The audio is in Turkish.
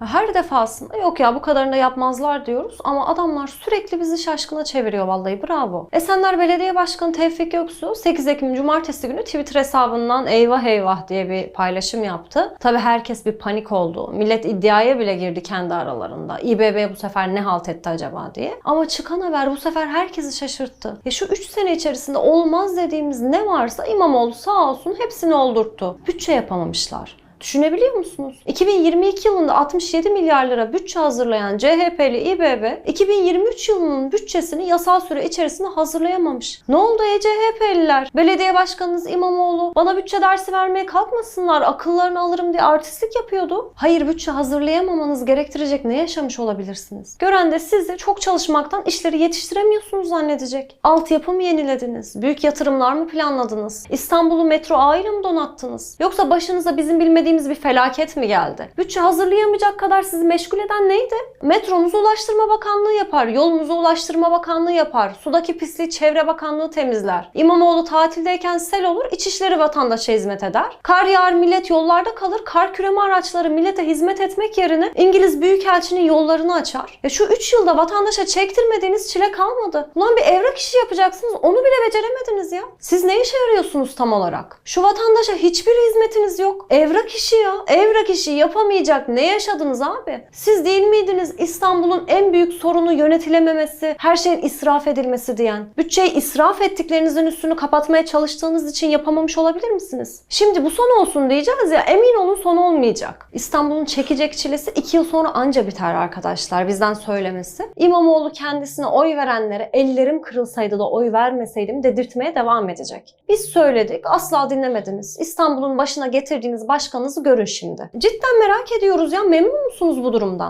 Her defasında yok ya bu kadarını da yapmazlar diyoruz ama adamlar sürekli bizi şaşkına çeviriyor vallahi bravo. Esenler Belediye Başkanı Tevfik Göksu 8 Ekim Cumartesi günü Twitter hesabından eyvah eyvah diye bir paylaşım yaptı. Tabi herkes bir panik oldu. Millet iddiaya bile girdi kendi aralarında. İBB bu sefer ne halt etti acaba diye. Ama çıkan haber bu sefer herkesi şaşırttı. Ya şu 3 sene içerisinde olmaz dediğimiz ne varsa İmamoğlu sağ olsun hepsini oldurttu. Bütçe yapamamışlar. Düşünebiliyor musunuz? 2022 yılında 67 milyar lira bütçe hazırlayan CHP'li İBB 2023 yılının bütçesini yasal süre içerisinde hazırlayamamış. Ne oldu ey CHP'liler? Belediye başkanınız İmamoğlu bana bütçe dersi vermeye kalkmasınlar akıllarını alırım diye artistlik yapıyordu. Hayır bütçe hazırlayamamanız gerektirecek ne yaşamış olabilirsiniz? Gören de sizi çok çalışmaktan işleri yetiştiremiyorsunuz zannedecek. Altyapı mı yenilediniz? Büyük yatırımlar mı planladınız? İstanbul'u metro ağıyla mı donattınız? Yoksa başınıza bizim bilmediğimiz bir felaket mi geldi? Bütçe hazırlayamayacak kadar sizi meşgul eden neydi? Metromuzu Ulaştırma Bakanlığı yapar, yolumuzu Ulaştırma Bakanlığı yapar, sudaki pisliği Çevre Bakanlığı temizler. İmamoğlu tatildeyken sel olur, İçişleri vatandaşa hizmet eder. Kar yağar, millet yollarda kalır, kar küreme araçları millete hizmet etmek yerine İngiliz Büyükelçinin yollarını açar. Ya şu 3 yılda vatandaşa çektirmediğiniz çile kalmadı. Ulan bir evrak işi yapacaksınız, onu bile beceremediniz ya. Siz ne işe yarıyorsunuz tam olarak? Şu vatandaşa hiçbir hizmetiniz yok. Evrak işi ya. Evrak işi yapamayacak ne yaşadınız abi? Siz değil miydiniz İstanbul'un en büyük sorunu yönetilememesi, her şeyin israf edilmesi diyen? Bütçeyi israf ettiklerinizin üstünü kapatmaya çalıştığınız için yapamamış olabilir misiniz? Şimdi bu son olsun diyeceğiz ya emin olun son olmayacak. İstanbul'un çekecek çilesi 2 yıl sonra anca biter arkadaşlar bizden söylemesi. İmamoğlu kendisine oy verenlere ellerim kırılsaydı da oy vermeseydim dedirtmeye devam edecek. Biz söyledik asla dinlemediniz. İstanbul'un başına getirdiğiniz başkanınızı görün şimdi. Cidden merak ediyoruz ya memnun musunuz bu durumdan?